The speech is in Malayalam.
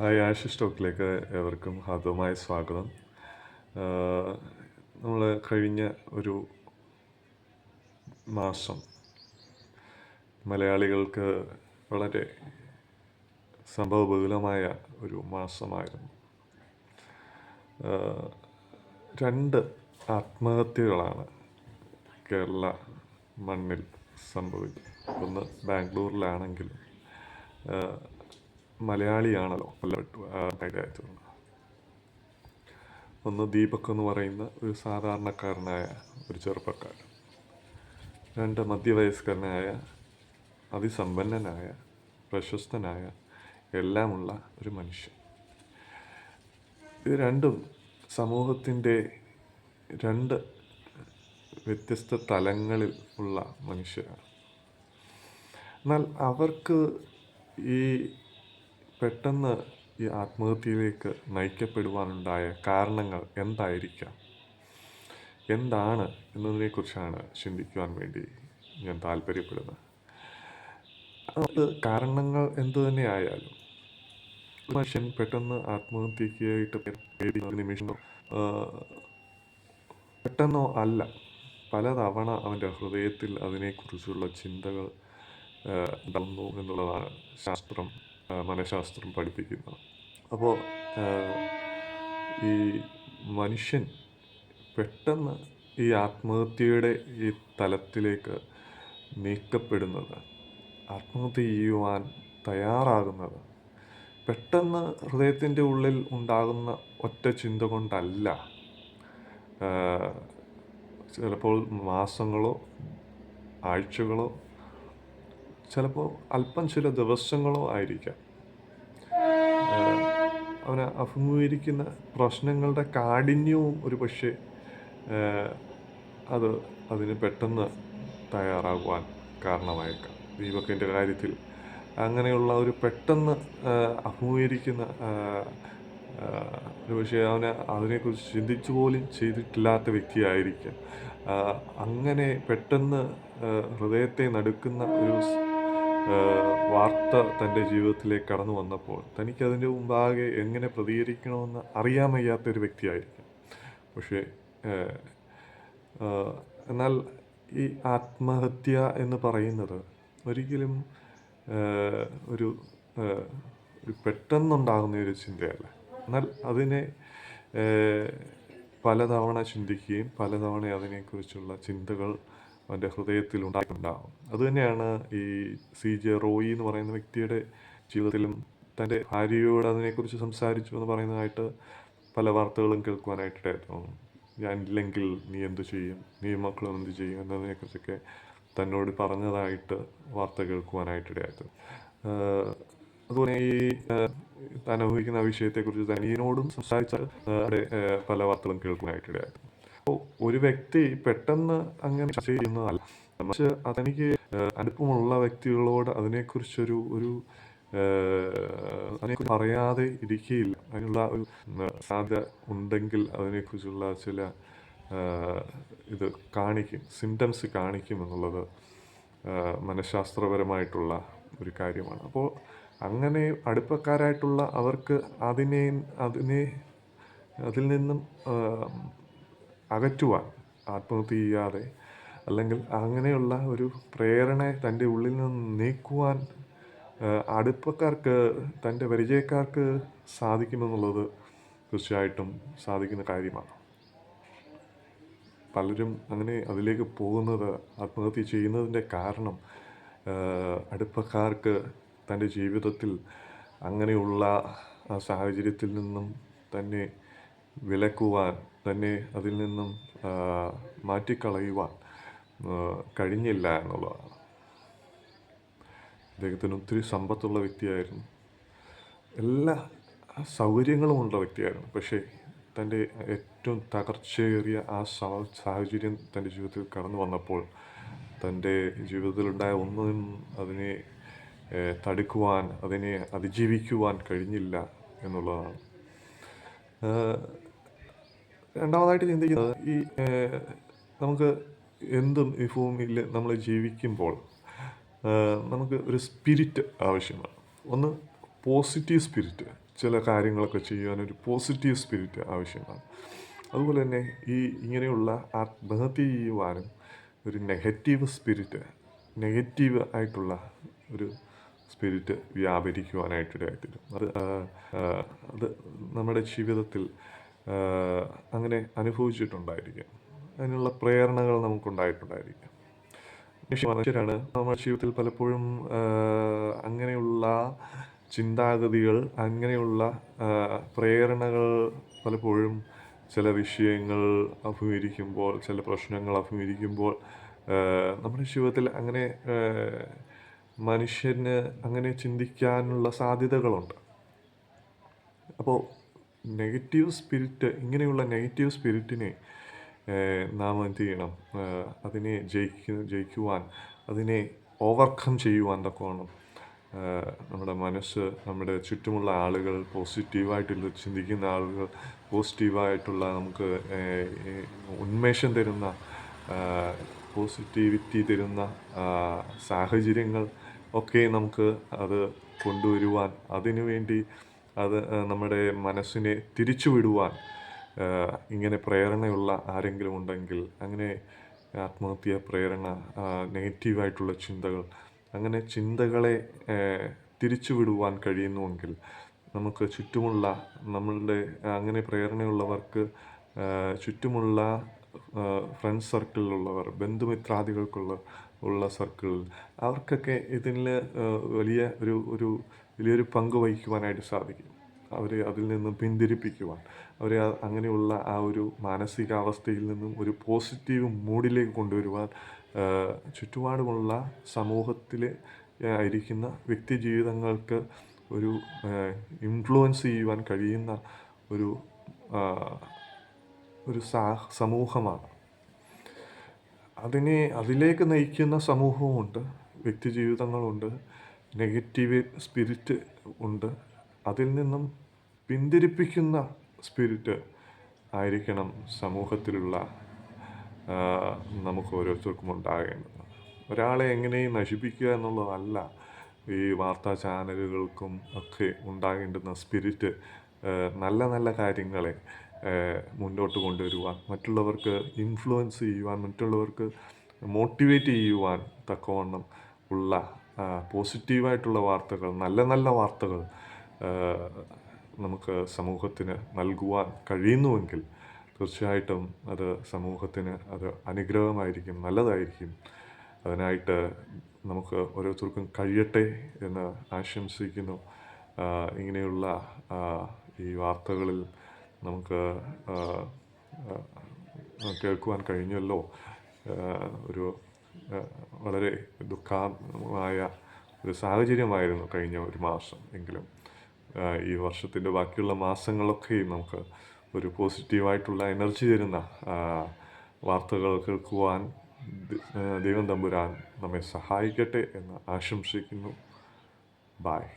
ഹായ് ആഷിഷ് ടോക്കിലേക്ക് ഏവർക്കും ഹാർദവമായ സ്വാഗതം. നമ്മൾ കഴിഞ്ഞ ഒരു മാസം മലയാളികൾക്ക് വളരെ സംഭവബഹുലമായ ഒരു മാസമായിരുന്നു. രണ്ട് ആത്മഹത്യകളാണ് കേരള മണ്ണിൽ സംഭവിച്ചത് ഒന്ന് ബാംഗ്ലൂരിലാണെങ്കിലും മലയാളിയാണല്ലോ ഒന്ന് ദീപക് എന്ന് പറയുന്ന ഒരു സാധാരണക്കാരനായ ഒരു ചെറുപ്പക്കാരൻ. രണ്ട് മധ്യവയസ്കരനായ അതിസമ്പന്നനായ പ്രശസ്തനായ എല്ലാമുള്ള ഒരു മനുഷ്യൻ. ഇത് രണ്ടും സമൂഹത്തിന്റെ രണ്ട് വ്യത്യസ്ത തലങ്ങളിൽ ഉള്ള മനുഷ്യരാണ്. എന്നാൽ അവർക്ക് ഈ പെട്ടെന്ന് ഈ ആത്മഹത്യയിലേക്ക് നയിക്കപ്പെടുവാനുണ്ടായ കാരണങ്ങൾ എന്തായിരിക്കാം? എന്താണ് എന്നതിനെക്കുറിച്ചാണ് ചിന്തിക്കുവാൻ വേണ്ടി ഞാൻ താല്പര്യപ്പെടുന്നത്. അത് കാരണങ്ങൾ എന്തു തന്നെ ആയാലും മനുഷ്യൻ പെട്ടെന്ന് ആത്മഹത്യക്കായിട്ട് നിമിഷം പെട്ടെന്നോ അല്ല പലതവണ അവന്റെ ഹൃദയത്തിൽ അതിനെക്കുറിച്ചുള്ള ചിന്തകൾ ഉണ്ടാകുന്നു എന്നുള്ളതാണ് ശാസ്ത്രം. മനഃശാസ്ത്രം പഠിപ്പിക്കുന്നത് അപ്പോൾ ഈ മനുഷ്യൻ പെട്ടെന്ന് ഈ ആത്മഹത്യയുടെ ഈ തലത്തിലേക്ക് നീക്കപ്പെടുന്നത് ആത്മഹത്യ ചെയ്യുവാൻ തയ്യാറാകുന്നത് പെട്ടെന്ന് ഹൃദയത്തിന്റെ ഉള്ളിൽ ഉണ്ടാകുന്ന ഒറ്റ ചിന്ത കൊണ്ടല്ല. ചിലപ്പോൾ മാസങ്ങളോ ആഴ്ചകളോ ചിലപ്പോൾ അല്പം ചില ദിവസങ്ങളോ ആയിരിക്കാം. അവനെ അഭിമുഖീകരിക്കുന്ന പ്രശ്നങ്ങളുടെ കാഠിന്യവും ഒരു പക്ഷേ അത് അതിന് പെട്ടെന്ന് തയ്യാറാകുവാൻ കാരണമായേക്കാം. ദീപക്കിന്റെ കാര്യത്തിൽ അങ്ങനെയുള്ള ഒരു പെട്ടെന്ന് അഭിമുഖീകരിക്കുന്ന ഒരു പക്ഷേ അവന് അതിനെക്കുറിച്ച് ചിന്തിച്ചു പോലും ചെയ്തിട്ടില്ലാത്ത വ്യക്തിയായിരിക്കാം. അങ്ങനെ പെട്ടെന്ന് ഹൃദയത്തെ നടുക്കുന്ന ഒരു വാർത്ത തന്റെ ജീവിതത്തിലേക്ക് കടന്നു വന്നപ്പോൾ തനിക്കതിന്റെ മുമ്പാകെ എങ്ങനെ പ്രതികരിക്കണമെന്ന് അറിയാൻ വയ്യാത്തൊരു വ്യക്തിയായിരിക്കും. പക്ഷേ എന്നാൽ ഈ ആത്മഹത്യ എന്ന് പറയുന്നത് ഒരിക്കലും ഒരു ഒരു പെട്ടെന്നുണ്ടാകുന്ന ഒരു ചിന്തയല്ല. എന്നാൽ അതിനെ പലതവണ ചിന്തിക്കുകയും പലതവണ അതിനെക്കുറിച്ചുള്ള ചിന്തകൾ അവന്റെ ഹൃദയത്തിൽ ഉണ്ടായിട്ടുണ്ടാകും അതുതന്നെയാണ് ഈ സി ജെ റോയി എന്ന് പറയുന്ന വ്യക്തിയുടെ ജീവിതത്തിലും തന്റെ ഭാര്യയോട് അതിനെക്കുറിച്ച് സംസാരിച്ചു എന്ന് പറയുന്നതായിട്ട് പല വാർത്തകളും കേൾക്കുവാനായിട്ടിടയായിരുന്നു ഞാനില്ലെങ്കിൽ നീ എന്തു ചെയ്യും? നീ മക്കളും എന്ത് ചെയ്യും? എന്നതിനെക്കുറിച്ചൊക്കെ തന്നോട് പറഞ്ഞതായിട്ട് വാർത്ത കേൾക്കുവാനായിട്ടിടയായിരുന്നു. അതുപോലെ ഈ താൻ അനുഭവിക്കുന്ന വിഷയത്തെക്കുറിച്ച് തനിയനോടും സംസാരിച്ച ആഹ് അവിടെ, പല വാർത്തകളും കേൾക്കുവാനായിട്ടിടയായിരുന്നു. അപ്പോൾ ഒരു വ്യക്തി പെട്ടെന്ന് അങ്ങനെ ചർച്ച ചെയ്യുന്നതല്ല. മറിച്ച് അതെനിക്ക് അടുപ്പമുള്ള വ്യക്തികളോട് അതിനെക്കുറിച്ചൊരു ഒരു അതിനെക്കുറിച്ച് അറിയാതെ ഇരിക്കുകയില്ല അതിനുള്ള ഒരു സാധ്യത ഉണ്ടെങ്കിൽ അതിനെക്കുറിച്ചുള്ള ചില ഇത് കാണിക്കും സിംറ്റംസ് കാണിക്കും എന്നുള്ളത് മനഃശാസ്ത്രപരമായിട്ടുള്ള ഒരു കാര്യമാണ്. അപ്പോൾ അങ്ങനെ അടുപ്പക്കാരായിട്ടുള്ള അവർക്ക് അതിനെ അതിനെ അതിൽ നിന്നും അകറ്റുവാൻ ആത്മഹത്യ ചെയ്യാതെ അല്ലെങ്കിൽ അങ്ങനെയുള്ള ഒരു പ്രേരണ തന്റെ ഉള്ളിൽ നിന്ന് നീക്കുവാൻ അടുപ്പക്കാർക്ക് തന്റെ പരിചയക്കാർക്ക് സാധിക്കുമെന്നുള്ളത് തീർച്ചയായിട്ടും സാധിക്കുന്ന കാര്യമാണ്. പലരും അങ്ങനെ അതിലേക്ക് പോകുന്നത് ആത്മഹത്യ ചെയ്യുന്നതിന്റെ കാരണം അടുപ്പക്കാർക്ക് തന്റെ ജീവിതത്തിൽ അങ്ങനെയുള്ള സാഹചര്യത്തിൽ നിന്നും തന്നെ വിലക്കുവാൻ തന്നെ അതിൽ നിന്നും മാറ്റിക്കളയുവാൻ കഴിഞ്ഞില്ല എന്നുള്ളതാണ്. അദ്ദേഹത്തിന് ഒത്തിരി സമ്പത്തുള്ള വ്യക്തിയായിരുന്നു. എല്ലാ സൗകര്യങ്ങളും ഉള്ള വ്യക്തിയായിരുന്നു. പക്ഷേ തന്റെ ഏറ്റവും തകർച്ചയേറിയ ആ സാഹചര്യം തന്റെ ജീവിതത്തിൽ കടന്നു വന്നപ്പോൾ തന്റെ ജീവിതത്തിലുണ്ടായ ഒന്നും അതിനെ തടുക്കുവാൻ അതിനെ അതിജീവിക്കുവാൻ കഴിഞ്ഞില്ല എന്നുള്ളതാണ്. രണ്ടാമതായിട്ട് ചിന്തിക്കുന്നത് ഈ നമുക്ക് എന്തും ഈ ഭൂമിയിൽ നമ്മൾ ജീവിക്കുമ്പോൾ നമുക്ക് ഒരു സ്പിരിറ്റ് ആവശ്യമാണ്. ഒന്ന് പോസിറ്റീവ് സ്പിരിറ്റ് ചില കാര്യങ്ങളൊക്കെ ചെയ്യാൻ ഒരു പോസിറ്റീവ് സ്പിരിറ്റ് ആവശ്യമാണ്. അതുപോലെ തന്നെ ഈ ഇങ്ങനെയുള്ള ആത്മഹത്യ ചെയ്യുവാനും ഒരു നെഗറ്റീവ് സ്പിരിറ്റ് നെഗറ്റീവ് ആയിട്ടുള്ള ഒരു സ്പിരിറ്റ് വ്യാപരിക്കുവാനായിട്ടിടയായിത്തീരും അത് അത് നമ്മുടെ ജീവിതത്തിൽ അങ്ങനെ അനുഭവിച്ചിട്ടുണ്ടായിരിക്കാം. അതിനുള്ള പ്രേരണകൾ നമുക്കുണ്ടായിട്ടുണ്ടായിരിക്കാം. മനുഷ്യരാണ്. നമ്മുടെ ജീവിതത്തിൽ പലപ്പോഴും അങ്ങനെയുള്ള ചിന്താഗതികൾ അങ്ങനെയുള്ള പ്രേരണകൾ പലപ്പോഴും ചില വിഷയങ്ങൾ അഭിമുഖീകരിക്കുമ്പോൾ ചില പ്രശ്നങ്ങൾ അഭിമുഖീകരിക്കുമ്പോൾ നമ്മുടെ ജീവിതത്തിൽ അങ്ങനെ മനുഷ്യന് അങ്ങനെ ചിന്തിക്കാനുള്ള സാധ്യതകളുണ്ട്. അപ്പോൾ നെഗറ്റീവ് സ്പിരിറ്റ് ഇങ്ങനെയുള്ള നെഗറ്റീവ് സ്പിരിറ്റിനെ നാം എന്ത് ചെയ്യണം? അതിനെ ജയിക്കു ജയിക്കുവാൻ അതിനെ ഓവർകം ചെയ്യുവാൻ തക്കവണ്ണം ഏഹ്, നമ്മുടെ മനസ്സ് നമ്മുടെ ചുറ്റുമുള്ള ആളുകൾ പോസിറ്റീവായിട്ടുള്ള ചിന്തിക്കുന്ന ആളുകൾ പോസിറ്റീവായിട്ടുള്ള നമുക്ക് ഉന്മേഷം തരുന്ന പോസിറ്റിവിറ്റി തരുന്ന സാഹചര്യങ്ങൾ ഒക്കെ നമുക്ക് അത് കൊണ്ടുവരുവാൻ അതിനു വേണ്ടി അത് നമ്മുടെ മനസ്സിനെ തിരിച്ചു വിടുവാൻ ആ, ഇങ്ങനെ പ്രേരണയുള്ള ആരെങ്കിലും ഉണ്ടെങ്കിൽ അങ്ങനെ ആത്മഹത്യ പ്രേരണ നെഗറ്റീവായിട്ടുള്ള ചിന്തകൾ അങ്ങനെ ചിന്തകളെ തിരിച്ചുവിടുവാൻ തിരിച്ചു വിടുവാൻ കഴിയുന്നുവെങ്കിൽ നമുക്ക് ചുറ്റുമുള്ള നമ്മളുടെ അങ്ങനെ പ്രേരണയുള്ളവർക്ക് ചുറ്റുമുള്ള ഫ്രണ്ട് സർക്കിളിലുള്ളവർ ബന്ധുമിത്രാദികൾക്കുള്ള ഉള്ള സർക്കിളിൽ അവർക്കൊക്കെ ഇതിൽ വലിയ ഒരു ഒരു വലിയൊരു പങ്ക് വഹിക്കുവാനായിട്ട് സാധിക്കും. അവരെ അതിൽ നിന്നും പിന്തിരിപ്പിക്കുവാൻ. അവരെ അങ്ങനെയുള്ള ആ ഒരു മാനസികാവസ്ഥയിൽ നിന്നും ഒരു പോസിറ്റീവ് മൂഡിലേക്ക് കൊണ്ടുവരുവാൻ ചുറ്റുപാടുമുള്ള സമൂഹത്തിൽ ആയിരിക്കുന്ന വ്യക്തി ജീവിതങ്ങൾക്ക് ഒരു ഇൻഫ്ലുവൻസ് ചെയ്യുവാൻ കഴിയുന്ന ഒരു ഒരു സമൂഹമാണ്. അതിനെ അതിലേക്ക് നയിക്കുന്ന സമൂഹവുമുണ്ട് വ്യക്തി ജീവിതങ്ങളുണ്ട് നെഗറ്റീവ് സ്പിരിറ്റ് ഉണ്ട്. അതിൽ നിന്നും പിന്തിരിപ്പിക്കുന്ന സ്പിരിറ്റ് ആയിരിക്കണം സമൂഹത്തിലുള്ള നമുക്ക് ഓരോരുത്തർക്കും ഉണ്ടാകേണ്ടത്. ഒരാളെ എങ്ങനെയും നശിപ്പിക്കുക എന്നുള്ളതല്ല ഈ വാർത്താ ചാനലുകൾക്കും ഒക്കെ ഉണ്ടാകേണ്ടുന്ന സ്പിരിറ്റ് നല്ല നല്ല കാര്യങ്ങളെ മുന്നോട്ട് കൊണ്ടുവരുവാൻ മറ്റുള്ളവർക്ക് ഇൻഫ്ലുവൻസ് ചെയ്യുവാൻ മറ്റുള്ളവർക്ക് മോട്ടിവേറ്റ് ചെയ്യുവാൻ തക്കവണ്ണം ഉള്ള പോസിറ്റീവായിട്ടുള്ള വാർത്തകൾ നല്ല നല്ല വാർത്തകൾ നമുക്ക് സമൂഹത്തിന് നൽകുവാൻ കഴിയുന്നുവെങ്കിൽ തീർച്ചയായിട്ടും അത് സമൂഹത്തിന് അത് അനുഗ്രഹമായിരിക്കും നല്ലതായിരിക്കും. അതിനായിട്ട് നമുക്ക് ഓരോരുത്തർക്കും കഴിയട്ടെ എന്ന് ആശംസിക്കുന്നു. ഇങ്ങനെയുള്ള ഈ വാർത്തകളിൽ നമുക്ക് കേൾക്കുവാൻ കഴിഞ്ഞല്ലോ. ഒരു വളരെ ദുഃഖമായ ഒരു സാഹചര്യമായിരുന്നു കഴിഞ്ഞ ഒരു മാസം എങ്കിലും. ഈ വർഷത്തിന്റെ ബാക്കിയുള്ള മാസങ്ങളൊക്കെയും നമുക്ക് ഒരു പോസിറ്റീവായിട്ടുള്ള എനർജി തരുന്ന വാർത്തകൾ കേൾക്കുവാൻ ദൈവം തമ്പുരാൻ നമ്മെ സഹായിക്കട്ടെ എന്ന് ആശംസിക്കുന്നു. ബായ്